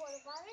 போகுது பாரு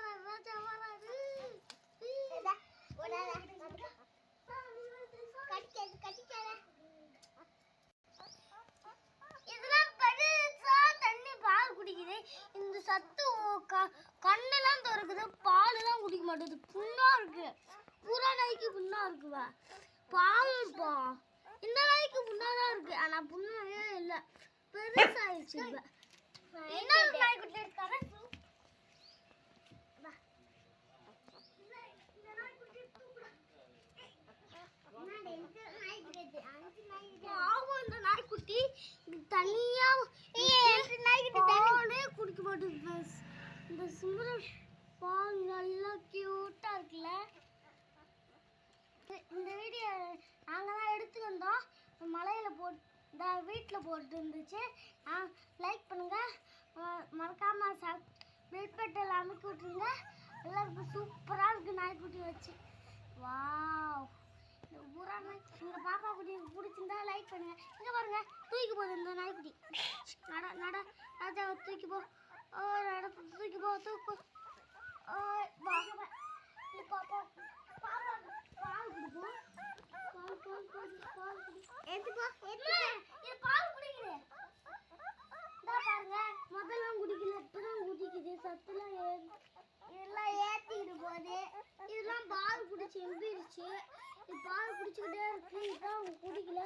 சத்து ஓ- க- கண்ணெல்லாம் திறக்குது பாலெல்லாம் குடிக்க மாட்டேது புண்ணா இருக்கு. பூரா நாய்க்கு புண்ணா இருக்குவா. பாவம்ப்பா இந்த நாய்க்கு புண்ணாதான் இருக்கு. ஆனா புண்ணாவே இல்லை. பெருசாயிடுச்சு இப்ப. இன்னொரு நாய் இருக்காரு வா. இந்த நாய்க்குட்டி தூக்குடா. பாவம் இந்த நாய்க்குட்டி இது தனியா பாலே குடிக்க மாட்டேங்குது friends. இந்த சுந்தரம் பால் நல்லா கியூட்டா இருக்குல்ல இந்த வீடியோ நாங்கள் தான் எடுத்து வந்தோம் மலையில் போட் வீட்டில் போட்டு இருந்துச்சு லைக் பண்ணுங்கள் மறக்காமல் சா சப் அமுக்கி பட்டன் விட்டுருங்க. எல்லாருக்கும் சூப்பராக இருக்குது நாய்க்குட்டி வச்சு. வாவ். இந்த ஊரா நாய் பாப்பா குட்டி பிடிச்சிருந்தா லைக் பண்ணுங்கள் இங்கே பாருங்கள் தூக்கி போகுது இந்த நாய்க்குட்டி. நட நட. ராஜாவை தூக்கி போ. ஓ நட தூக்கி போ தூக்கு ஓ பாப்பா பால் பால் குடிச்சுக்கிட்டே இருக்கு இதான் அவங்க குடிக்கல.